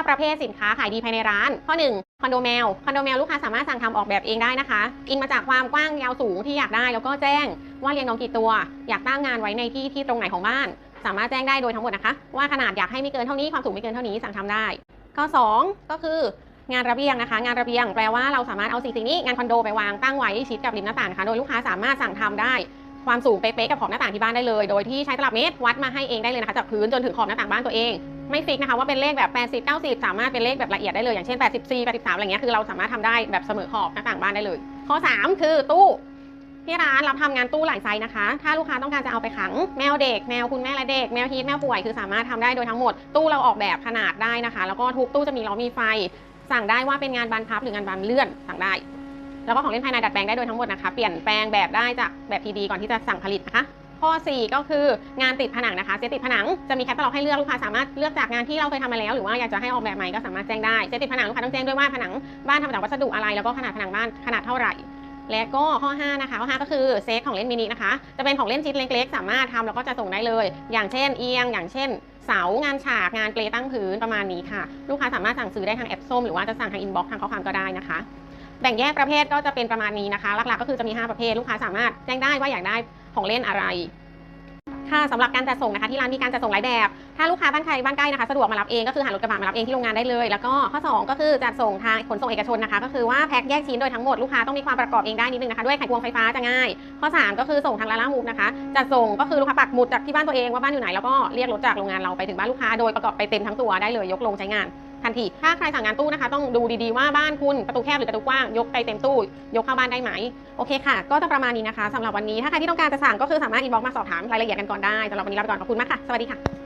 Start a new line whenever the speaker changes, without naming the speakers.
5 ประเภทสินค้าขายดีภายในร้าน ข้อ 1 คอนโดแมว คอนโดแมวลูกค้าสามารถสั่งทำออกแบบเองได้นะคะ อิงมาจากความกว้างยาวสูงที่อยากได้ แล้วก็แจ้งว่าเรียงน้องกี่ตัว อยากตั้งงานไว้ในที่ที่ตรงไหนของบ้าน สามารถแจ้งได้โดยทั้งหมดนะคะ ว่าขนาดอยากให้ไม่เกินเท่านี้ ความสูงไม่เกินเท่านี้ สั่งทำได้ ข้อ 2 ก็คืองานระเบียงนะคะ งานระเบียงแปลว่าเราสามารถเอาสิ่งสิ่งนี้งานคอนโดไปวางตั้งไว้ชิดกับริมหน้าต่างนะคะโดยลูกค้าสามารถสั่งทำได้ความสูงเป๊ะๆกับขอบหน้าต่างที่บ้านได้เลย โดยที่ใช้ตลับเมตรวัดมาให้เองได้เลยนะคะจากพื้นจนถึงขอบหน้าต่างบ้านตัวเอง ไม่ฟิกนะคะว่าเป็นเลขแบบ 80 90 สามารถเป็นเลขแบบละเอียดได้เลย อย่างเช่น 84 83 อะไรเงี้ยคือเราสามารถทำได้แบบเสมอขอบหน้าต่างบ้านได้เลย ข้อ 3 คือตู้ที่ร้านรับทำงานตู้หลายไซส์นะคะ ถ้าลูกค้าต้องการจะเอาไปขังแมวเด็ก แมวคุณแม่และเด็ก แมวฮีทแมวป่วยคือสามารถทำได้โดยทั้งหมด ตู้เราออกแบบขนาดได้นะคะ แล้วก็ทุกตู้จะมีล้อมีไฟ สั่งได้ว่าเป็นงานบานพับหรืองานบานเลื่อนสั่งได้ แล้วก็ของเล่นภายในดัดแปลงได้โดยทั้งหมดนะคะ เปลี่ยนแปลงแบบได้จากแบบทีดีก่อนที่จะสั่งผลิตนะคะ ข้อ 4 ก็คืองานติดผนังนะคะเซตติดผนังจะมีแคตตาล็อกให้เลือกลูกค้าสามารถเลือกจากงานที่เราเคยทำมาแล้ว หรือว่าอยากจะให้ออกแบบใหม่ก็สามารถแจ้งได้เซตติดผนังลูกค้าต้องแจ้งด้วยว่าผนังบ้านทำจากวัสดุอะไรแล้วก็ขนาดผนังบ้านขนาดเท่าไหร่และก็ข้อ 5 นะคะข้อ 5 ก็คือเซตของเล่นมินินะคะ จะเป็นของเล่นชิ้นเล็กๆ สามารถทำแล้วก็จะส่งได้เลย อย่างเช่นเอียง อย่างเช่น เสางานฉากงานเปลตั้งพื้นประมาณนี้ค่ะ ลูกค้าสามารถสั่งซื้อได้ทางแอปส้มหรือว่าจะสั่งทางอินบ็อกซ์ทางข้อความก็ได้นะคะ แบ่งแยกประเภทก็จะเป็นประมาณนี้นะคะ หลักๆ ก็คือจะมี 5 ประเภทลูกค้าสามารถแจ้งได้ว่าอยากได้ ของเล่นอะไรค่ะสำหรับการจัดส่งนะคะที่ร้านมีการจัดส่งหลายแบบ ถ้าลูกค้าบ้านใครบ้านใกล้นะคะสะดวกมารับเองก็คือหารถกระบะมารับเองที่โรงงานได้เลย แล้วก็ข้อ 2 ก็คือจัดส่งทางขนส่งเอกชนนะคะ ก็คือว่าแพ็คแยกชิ้นโดยทั้งหมดลูกค้าต้องมีความประกอบเองได้นิดนึงนะคะด้วยไขควงไฟฟ้าจะง่าย ข้อ 3 ก็คือส่งทางลาล่ามูฟนะคะจัดส่งก็คือลูกค้าปักหมุดจากที่บ้านตัวเองว่าบ้านอยู่ไหนแล้วก็เรียกรถจากโรงงานเราไปถึงบ้านลูกค้าโดยประกอบไปเต็มทั้งตัวได้เลยยกลงใช้งาน ทันที ถ้าใครสั่งงานตู้นะคะ ต้องดูดีๆว่าบ้านคุณประตูแคบหรือประตูกว้าง ยกไปเต็มตู้ ยกเข้าบ้านได้ไหม โอเคค่ะ ก็จะประมาณนี้นะคะสำหรับวันนี้ ถ้าใครที่ต้องการจะสั่งก็คือสามารถอินบ็อกซ์มาสอบถามรายละเอียดกันก่อนได้สำหรับวันนี้ลาไปก่อน ขอบคุณมากค่ะ สวัสดีค่ะ